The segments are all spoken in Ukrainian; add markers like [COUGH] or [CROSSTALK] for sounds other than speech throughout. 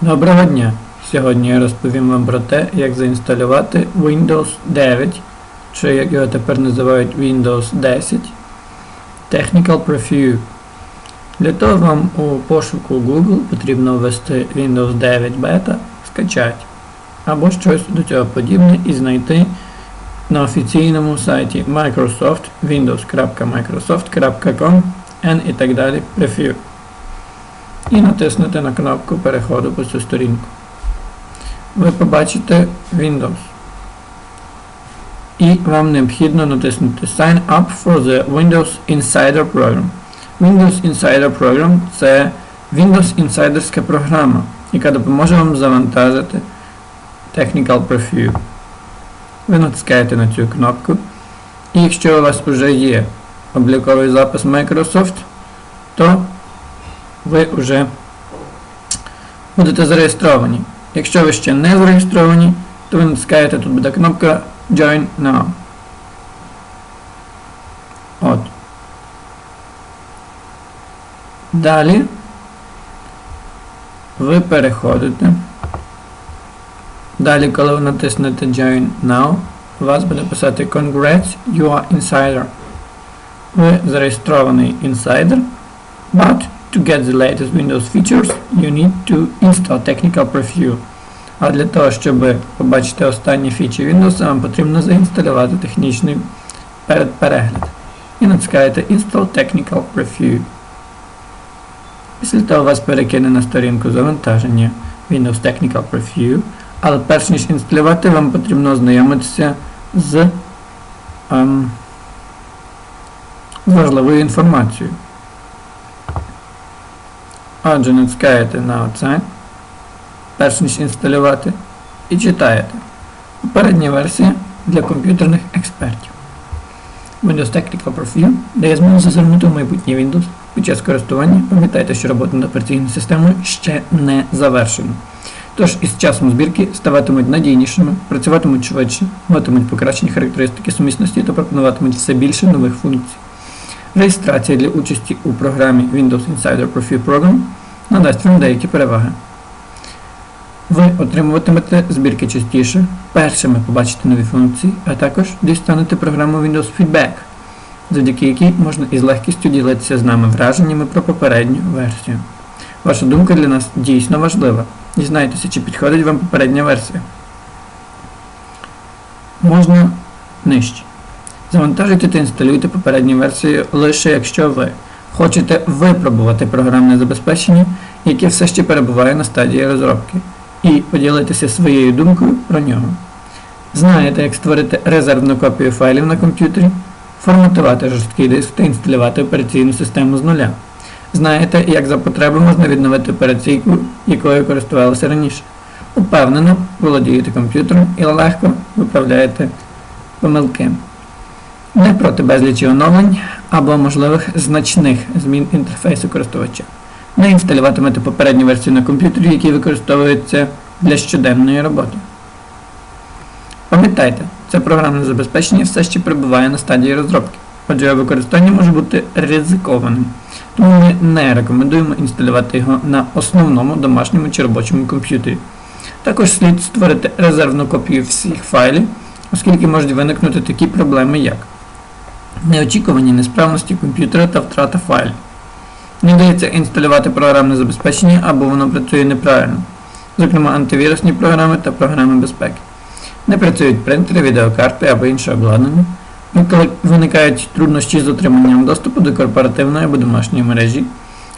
Доброго дня! Сьогодні я розповім вам про те, як заінсталювати Windows 9, чи як його тепер називають Windows 10 Technical Preview. Для того вам у пошуку Google потрібно ввести Windows 9 Beta, скачати, або щось до цього подібне і знайти на офіційному сайті Microsoft windows.microsoft.com and і так далі Preview і натиснути на кнопку переходу по цю сторінку. Ви побачите Windows. І вам необхідно натиснути Sign up for the Windows Insider Program. Windows Insider Program це Windows інсайдерська програма, яка допоможе вам завантажити Technical Preview. Ви натискаєте на цю кнопку. І якщо у вас вже є обліковий запис Microsoft, то ви вже будете зареєстровані. Якщо ви ще не зареєстровані, то ви натискаєте, тут буде кнопка Join Now. От. Далі ви переходите. Далі, коли ви натиснете Join Now, вас буде писати Congrats, you are insider. Ви зареєстрований інсайдер, but To get the latest Windows features, you need to install Technical Preview. А для того, щоб побачити останні фічі Windows, вам потрібно заінсталювати технічний перегляд. І натискаєте Install Technical Preview. Після того вас перекине на сторінку завантаження Windows Technical Preview. Але перш ніж інсталювати, вам потрібно ознайомитися з, ем, важливою інформацією. Отже, натискаєте на оце, перш ніж інсталювати, і читаєте. Попередня версія для комп'ютерних експертів. Windows Technical Preview дає змогу зазирнути в майбутнє Windows. Під час користування пам'ятайте, що робота над операційною системою ще не завершена. Тож із часом збірки ставатимуть надійнішими, працюватимуть швидше, матимуть покращені характеристики сумісності та пропонуватимуть все більше нових функцій. Реєстрація для участі у програмі Windows Insider Preview Program надасть вам деякі переваги. Ви отримуватимете збірки частіше, першими побачите нові функції, а також дістанете програму Windows Feedback, завдяки якій можна із легкістю ділитися з нами враженнями про попередню версію. Ваша думка для нас дійсно важлива. Дізнайтеся, чи підходить вам попередня версія. Можна нижче. Завантажуйте та інсталюйте попередню версію лише якщо ви хочете випробувати програмне забезпечення, яке все ще перебуває на стадії розробки, і поділитися своєю думкою про нього. Знаєте, як створити резервну копію файлів на комп'ютері, форматувати жорсткий диск та інсталювати операційну систему з нуля. Знаєте, як за потреби можна відновити операційку, якою користувалися раніше. Упевнено, володієте комп'ютером і легко виправляєте помилки не проти безлічі оновлень або можливих значних змін інтерфейсу користувача. Не інсталюватимете попередню версію на комп'ютері, який використовується для щоденної роботи. Пам'ятайте, це програмне забезпечення все ще перебуває на стадії розробки, отже його використання може бути ризикованим. Тому ми не рекомендуємо інсталювати його на основному домашньому чи робочому комп'ютері. Також слід створити резервну копію всіх файлів, оскільки можуть виникнути такі проблеми, як неочікувані несправності комп'ютера та втрата файлів. Не вдається інсталювати програмне забезпечення або воно працює неправильно, зокрема антивірусні програми та програми безпеки. Не працюють принтери, відеокарти або інше обладнання. Виникають труднощі з отриманням доступу до корпоративної або домашньої мережі,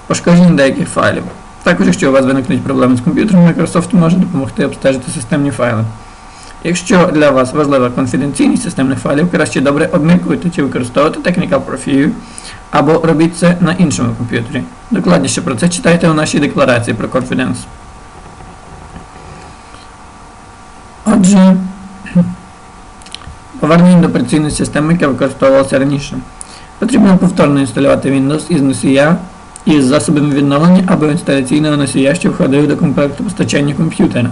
пошкодження деяких файлів. Також, якщо у вас виникнуть проблеми з комп'ютером, Microsoft може допомогти обстежити системні файли. Якщо для вас важлива конфіденційність системних файлів, краще добре обміркуйте, чи використовувати Technical Preview, або робіть це на іншому комп'ютері. Докладніше про це читайте у нашій декларації про Confidence. Отже, [CLEARS THROAT] повернення до операційної системи, яка використовувалася раніше. Потрібно повторно інсталювати Windows із носія із засобами відновлення або інсталяційного носія, що входив до комплекту постачання комп'ютера.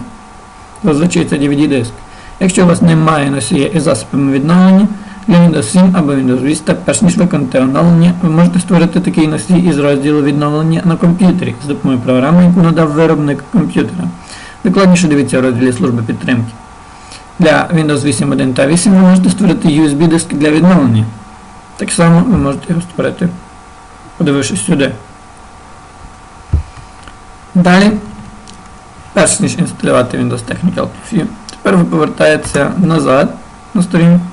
Зазвичай це DVD-диск. Якщо у вас немає носія із засобами відновлення, Для Windows 7 або Windows Vista, перш ніж виконати оновлення, ви можете створити такий носій із розділу відновлення на комп'ютері з допомогою програми, яку надав виробник комп'ютера. Докладніше дивіться у розділі служби підтримки. Для Windows 8.1 та 8 ви можете створити USB-диск для відновлення. Так само ви можете його створити, подивившись сюди. Далі, перш ніж інсталювати Windows Technical Preview, тепер ви повертаєтеся назад на сторінку.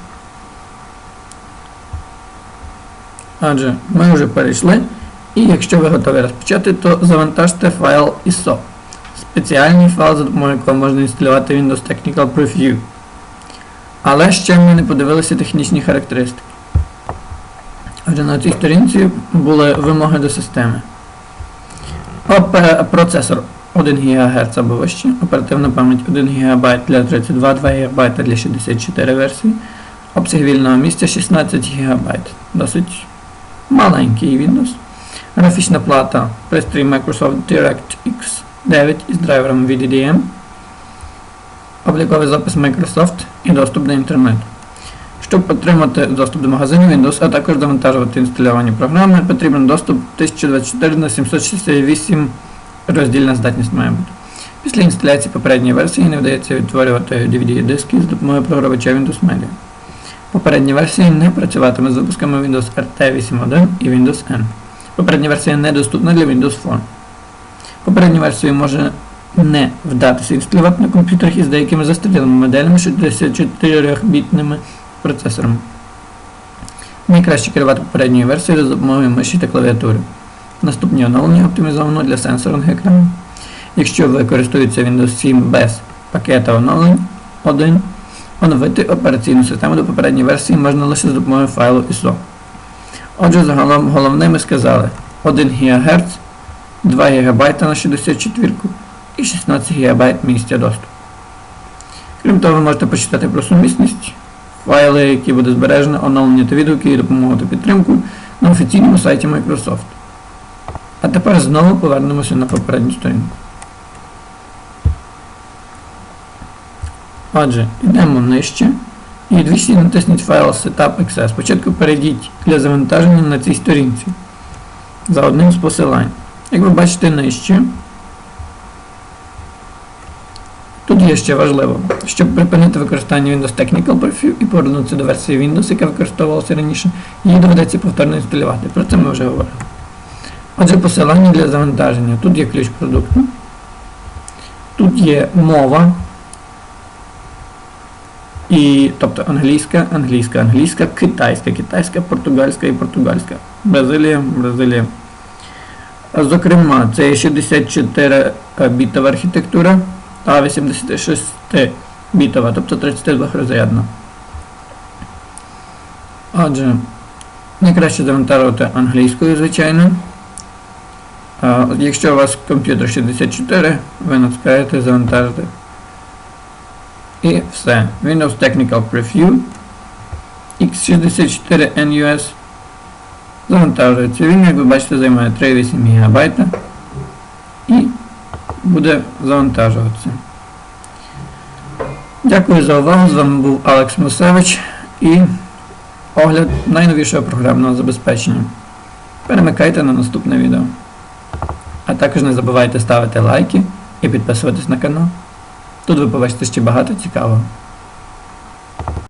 Адже ми вже перейшли. І якщо ви готові розпочати, то завантажте файл ISO. Спеціальний файл, за допомогою якого можна інсталювати Windows Technical Preview. Але ще ми не подивилися технічні характеристики. Отже, на цій сторінці були вимоги до системи. Опе- Процесор 1 ГГц або вище, оперативна пам'ять 1 ГБ для 32, 2 ГБ для 64 версії, обсяг вільного місця 16 ГБ. Досить маленький Windows. Графічна плата пристрій Microsoft DirectX 9 із драйвером VDDM, обліковий запис Microsoft і доступ до інтернету. Щоб отримати доступ до магазину Windows, а також завантажувати інсталювані програми, потрібен доступ 1024 на 768 роздільна здатність має бути. Після інсталяції попередньої версії не вдається відтворювати DVD-диски з допомогою програвача Windows Media. Попередні версії не працюватиме з випусками Windows RT 8.1 і Windows N. Попередня версія недоступна для Windows Phone. Попередню версію може не вдатися інсталювати на комп'ютерах із деякими застарілими моделями 64-бітними процесорами. Найкраще керувати попередньою версією за допомогою миші та клавіатури. Наступні оновлення оптимізовано для сенсорних екранів. Якщо ви користуєтеся Windows 7 без пакета оновлень 1, оновити операційну систему до попередньої версії можна лише з допомогою файлу ISO. Отже, загалом головне ми сказали 1 ГГц, 2 ГБ на 64 і 16 ГБ місця доступу. Крім того, ви можете почитати про сумісність, файли, які буде збережено, оновлення та відгуки і допомогу та підтримку на офіційному сайті Microsoft. А тепер знову повернемося на попередню сторінку. Отже, йдемо нижче і двічі натисніть файл Setup.exe. Спочатку перейдіть для завантаження на цій сторінці за одним з посилань. Як ви бачите нижче, тут є ще важливо, щоб припинити використання Windows Technical Preview і повернутися до версії Windows, яка використовувалася раніше, її доведеться повторно інсталювати. Про це ми вже говорили. Отже, посилання для завантаження. Тут є ключ продукту, тут є мова. І, тобто англійська, англійська, англійська, китайська, китайська, португальська і португальська. Бразилія, Бразилія. Зокрема, це є 64 бітова архітектура, а 86 бітова, тобто 32 розрядна. Отже, найкраще завантажувати англійською, звичайно. Якщо у вас комп'ютер 64, ви натискаєте завантажити. І все. Windows Technical Preview X64 NUS завантажується. Він, як ви бачите, займає 3,8 ГБ і буде завантажуватися. Дякую за увагу. З вами був Алекс Мусевич і огляд найновішого програмного забезпечення. Перемикайте на наступне відео. А також не забувайте ставити лайки і підписуватись на канал. Тут ви побачите ще багато цікавого.